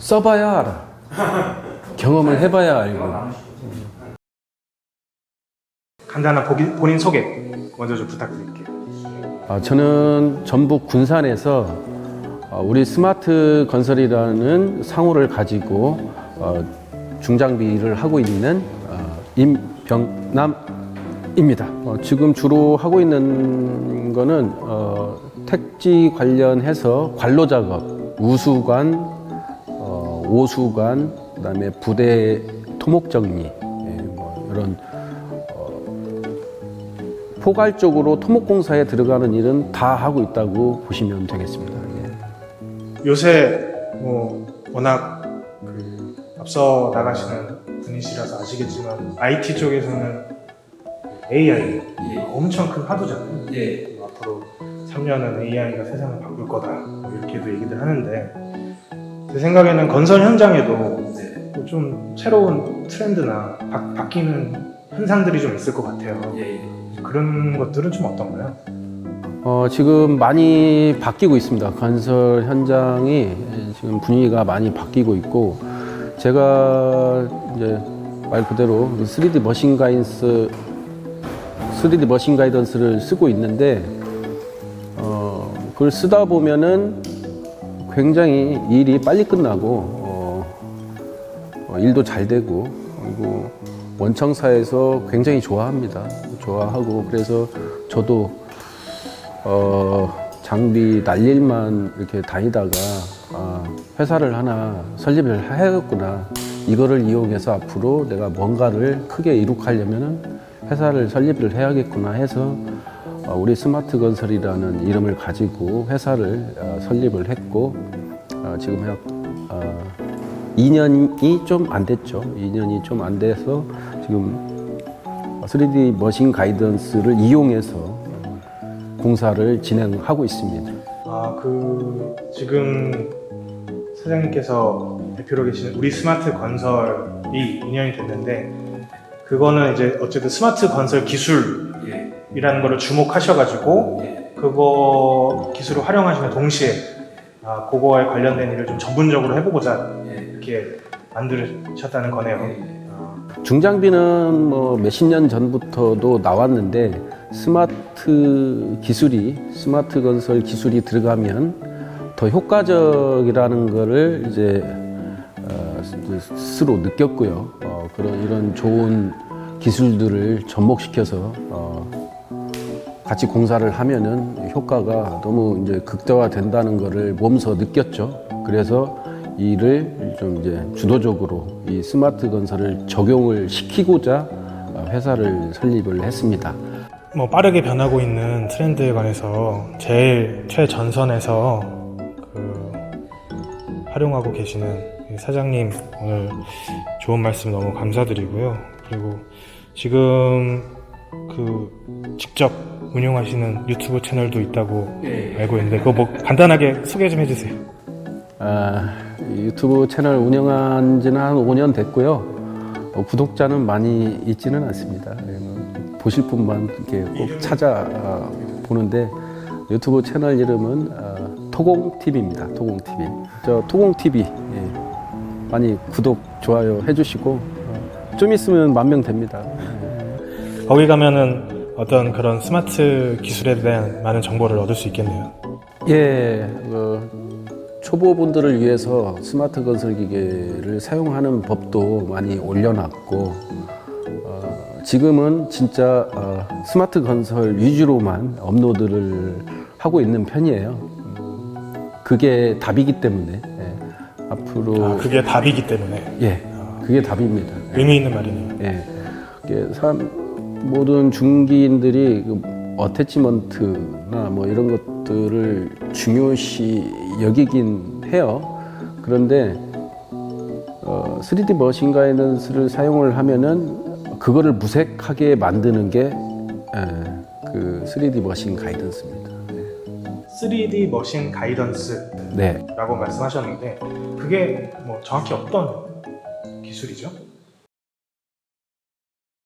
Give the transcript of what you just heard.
써봐야 알아. 경험을 해봐야 알고. 간단한 보기- 본인 소개 먼저 좀 부탁드릴게요. 아, 저는 전북 군산에서 어, 우리 스마트 건설이라는 상호를 가지고 어, 중장비 일을 하고 있는 어, 임병남입니다. 어, 지금 주로 하고 있는 거는 어, 택지 관련해서 관로 작업, 우수관, 어, 오수관, 그다음에 부대 토목 정리, 예, 뭐 이런 포괄적으로 토목공사에 들어가는 일은 다 하고 있다고 보시면 되겠습니다. 예. 요새 뭐 워낙 그 앞서 나가시는 분이시라서 아시겠지만 IT 쪽에서는 AI 엄청 큰 화두잖아요. 뭐 앞으로 3년은 AI가 세상을 바꿀 거다 뭐 이렇게도 얘기들 하는데 제 생각에는 건설 현장에도 뭐좀 새로운 트렌드나 바, 바뀌는 현상들이 좀 있을 것 같아요. 그런 것들은 좀 어떤가요? 어, 지금 많이 바뀌고 있습니다. 건설 현장이 지금 분위기가 많이 바뀌고 있고, 제가 이제 말 그대로 3D 머신 가이던스, 3D 머신 가이던스를 쓰고 있는데, 어, 그걸 쓰다 보면은 굉장히 일이 빨리 끝나고, 어, 어, 일도 잘 되고, 그리고 원청사에서 굉장히 좋아합니다. 좋아하고, 그래서 저도 어, 장비 날릴만 이렇게 다니다가 아, 회사를 하나 설립을 해야겠구나. 이거를 이용해서 앞으로 내가 뭔가를 크게 이룩하려면은 회사를 설립을 해야겠구나 해서 어, 우리 스마트 건설이라는 이름을 가지고 회사를 어, 설립을 했고 어, 지금 약 어, 2년이 좀 안 됐죠. 2년이 좀 안 돼서 지금 3D 머신 가이던스를 이용해서 공사를 진행하고 있습니다. 아, 그 지금 사장님께서 대표로 계시는 우리 스마트 건설이 2년이 됐는데 그거는 이제 어쨌든 스마트 건설 기술 이라는 거를 주목하셔가지고 그거 기술을 활용하시는 동시에 아, 그거에 관련된 일을 좀 전문적으로 해보고자 이렇게 만드셨다는 거네요. 아, 중장비는 뭐 몇십 년 전부터도 나왔는데 스마트 기술이 스마트 건설 기술이 들어가면 더 효과적이라는 거를 이제 어, 스스로 느꼈고요. 어, 그런 이런 좋은 기술들을 접목시켜서 어, 같이 공사를 하면은 효과가 너무 이제 극대화된다는 거를 몸소 느꼈죠. 그래서 이 일을 좀 이제 주도적으로 이 스마트 건설을 적용을 시키고자 어, 회사를 설립을 했습니다. 뭐 빠르게 변하고 있는 트렌드에 관해서 제일 최전선에서 그 활용하고 계시는 이 사장님 오늘 좋은 말씀 너무 감사드리고요. 그리고 지금 그 직접 운영하시는 유튜브 채널도 있다고 알고 있는데 그거 뭐 간단하게 소개 좀 해주세요. 아, 이 유튜브 채널 운영한 지는 한 5년 됐고요. 어, 구독자는 많이 있지는 않습니다. 예, 뭐 보실 분만 이렇게 꼭 찾아 아, 보는데 유튜브 채널 이름은 아, 토공TV입니다. 토공TV. 저 토공TV 예, 많이 구독, 좋아요 해주시고 어, 좀 있으면 만 명 됩니다. 예. 거기 가면은 어떤 그런 스마트 기술에 대한 많은 정보를 얻을 수 있겠네요. 예, 그 초보분들을 위해서 스마트 건설 기계를 사용하는 법도 많이 올려놨고, 어, 지금은 진짜 어, 스마트 건설 위주로만 업로드를 하고 있는 편이에요. 음, 그게 답이기 때문에 예, 앞으로 아, 그게 답이기 때문에 예, 그게 답입니다. 의미 있는 말이네요. 예. 이게 사람, 모든 중기인들이 그 어태치먼트나 뭐 이런 것들을 중요시 여기긴 해요. 그런데 어, 3D 머신 가이던스를 사용을 하면은 그거를 무색하게 만드는 게 예, 그 3D 머신 가이던스입니다. 3D 머신 가이던스라고 네. 말씀하셨는데 그게 뭐 정확히 어떤 기술이죠?